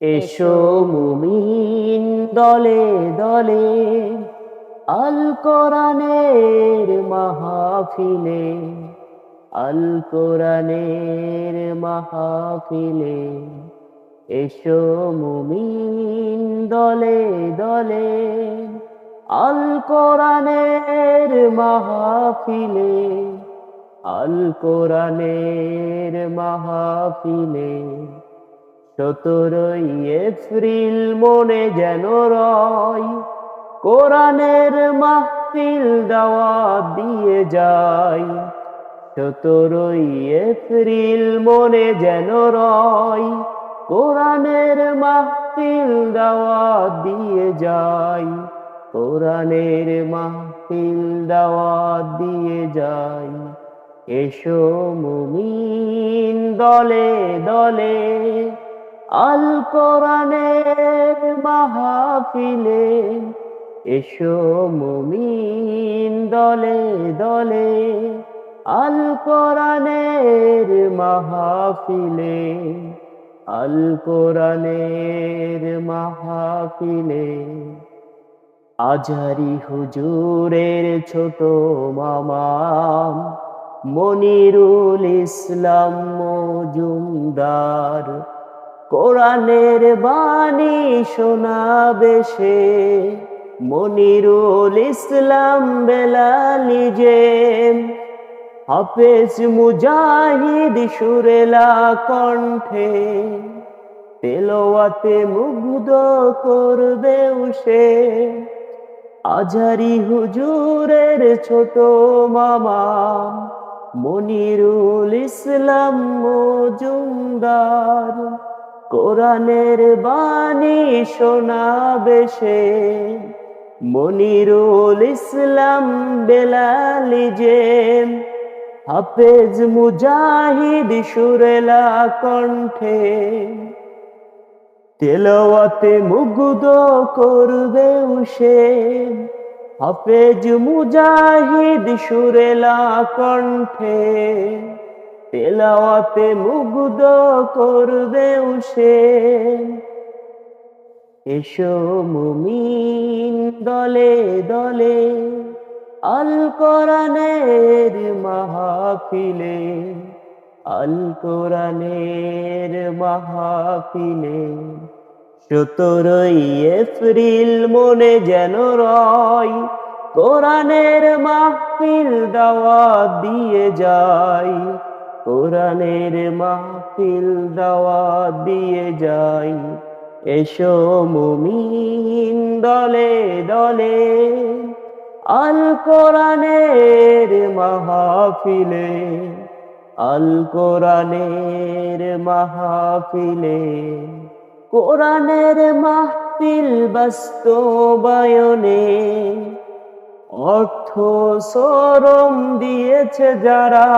এসো মুমিন দলে দলে, আল কোরআনের মাহফিলে, আল কোরআনের মাহফিলে। এসো মুমিন দলে দলে, আল কোরআনের মাহফিলে, আল কোরআনের মাহফিলে। সতেরোই এপ্রিল মনে যেন রয়, কোরআনের মাহফিল দাওয়াত দিয়ে যায় সতেরোই এপ্রিল মনে যেন রয়, কোরআনের মাহফিল দাওয়াত দিয়ে যায় কোরআনের মাহফিল দাওয়াত দিয়ে যায় এসো মুমিন দলে দলে আল কোরআনের মাহফিলে এসো মুমিন দলে দলে। আল কোরআনের মাহফিলে, আল কোরআনের মাহফিলে আজারি হুজুরের ছোট মামা মনিরুল ইসলাম মজুমদার কোরআনের বাণী শোনাবে সে। মনিরুল ইসলাম বেলালি যে হাফেজ মুজাহিদ সুরেলা কণ্ঠে তেলোয়াতে মুগ্ধ করবে সে। আজারি হুজুরের ছোট মামা মনিরুল ইসলাম মজুমদার। কোরআনের বাণী শোনাবে সে। মনিরুল ইসলাম বেলালি যে হাফেজ মুজাহিদ সুরেলা কণ্ঠে তেলওয়াতে মুগ্ধ করবে সে। হাফেজ মুজাহিদ সুরেলা কণ্ঠে তেলাওয়াতে মুগ্ধ করবে সে এসো মুমিন দলে দলে, আল কোরআনের মাহফিলে, আল কোরআনের মাহফিলে। সতেরোই এপ্রিল মনে যেন রয়, কোরআনের মাহফিল দাওয়াত দিয়ে যায়। কোরআনের মাহফিল দাওয়া দিয়ে যায় এসো মুমিন দলে দলে। আল কোরআনের মাহফিলে, আল কোরআনের মাহফিলে। কোরআনের মাহফিল বাস্তবায়নে অর্থ সরম দিয়েছে যারা।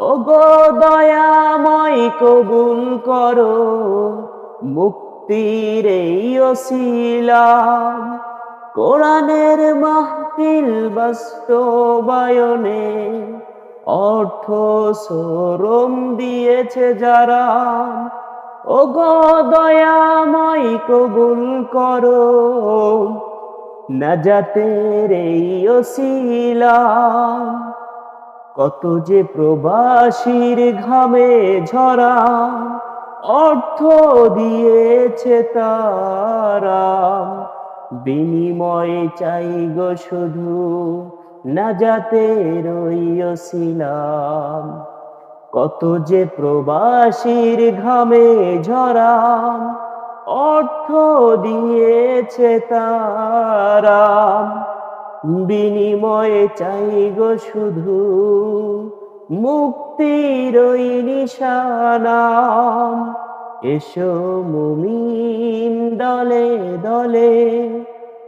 ওগো দয়াময় কবুল করো, মুক্তির এই অশিলাম কোরআনের মাহফিল বাস্তবায়নে অর্থ সরম দিয়েছে যারা। ও গো দয়াময় কবুল করো, নাজাতের এই অশিলাম কত যে প্রবাসীর ঘামে ঝরা অর্থ দিয়েছে তারা। বিনিময়ে চাই গো শুধু নাজাতের ছিলাম কত যে প্রবাসীর ঘামে ঝরা অর্থ দিয়েছে তারা। বিনিময়ে চাই গো শুধু মুক্তির ওই নিশানাম। এসো মুমিন দলে দলে,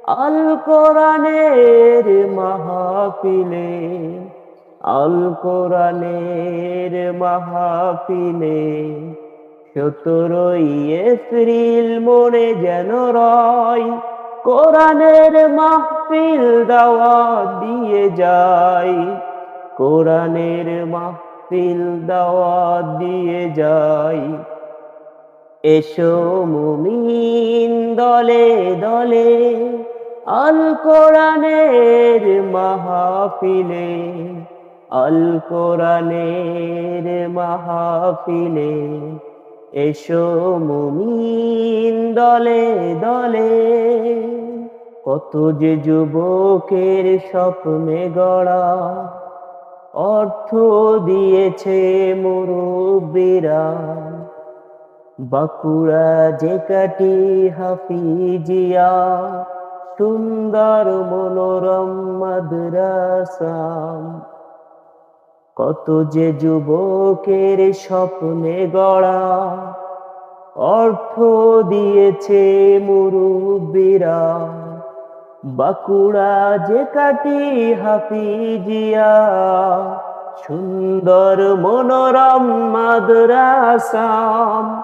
আল কোরআনের মাহফিলে, আল কোরআনের মাহফিলে। সতেরোই এপ্রিল মনে যেন রয় কোরআনের মাহফিল দাওয়াত দিয়ে যায় কোরআনের মাহফিল দাওয়াত দিয়ে যায় এসো মুমিন দলে দলে, আল কোরআনের মাহফিলে, আল কোরআনের মাহফিলে। এসো মুমিন দলে দলে কত যে যুবকের স্বপ্নে গড়া, অর্থ দিয়েছে মুরব্বীরা। বাঁকুড়া যে কাটি হাফিজিয়া, সুন্দর মনোরম মাদ্রাসাম কত যে যুবকের স্বপ্নে গড়া, অর্থ দিয়েছে মুরব্বীরা। বাঁকুড়া যে কাটি হাফিজিয়া, সুন্দর মনোরম মাদ্রাসাম।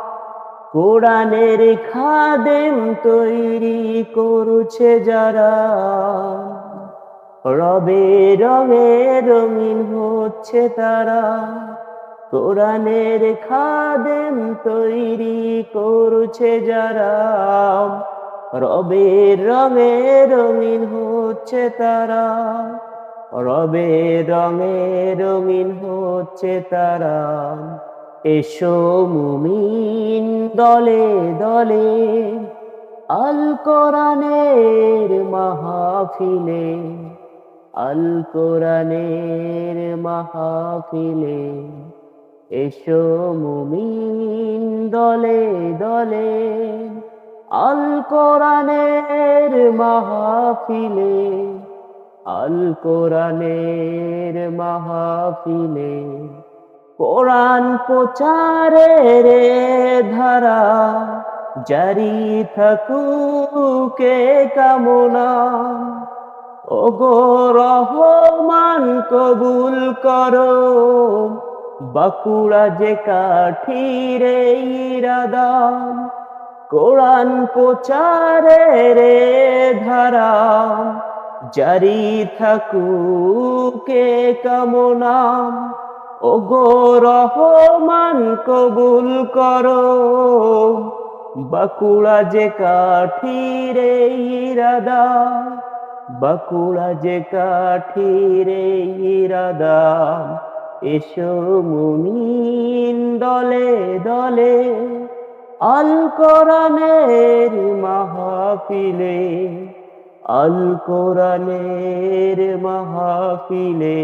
কোরআনের খাদেম তৈরি করছে যারা। রবে রঙে রঙিন হচ্ছে তারা। কোরআনের খাদেম তৈরি করছে যারা। রবে রঙে রঙিন হচ্ছে তারা। রবে রঙে রঙিন হচ্ছে তারা। এসো মুমিন দলে দলে, আল কোরআনের মাহফিলে, আল কোরআনের মাহফিলে। এসো মুমিন দলে দলে আল কোরআনের মাহফিলে আল কোরআনের মাহফিলে কোরআন প্রচারের ধারা জারি থাকুকে কামনা। ওগো রহমান কবুল করো, বাঁকুড়া যে কাঠিরে ইরাদাম কোরআন প্রচারের ধারা, জারি থাকুকে কামনা। ওগো রহমান, কবুল করো। বাঁকুড়া যে কাঠিরে ইরাদা, বাঁকুড়া যে কাঠিরে ইরাদা। এসো মুমিন দলে দলে আল কোরআনের মাহফিলে, আল কোরআনের মাহফিলে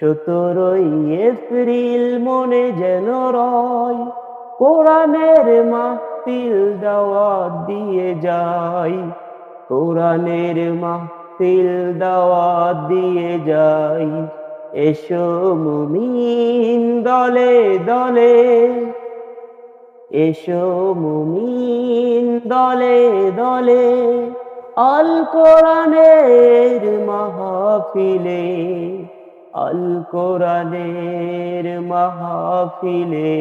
সতেরোই এপ্রিল মনে যেন রয়, কোরআনের মাহফিল দাওয়াত দিয়ে যাই, কোরআনের মাহফিল দাওয়াত দিয়ে যাই। এসো মুমিন দলে দলে এসো মুমিন দলে দলে অল কোরআনের মাহফিলে অল কোরআনের মাহফিলে।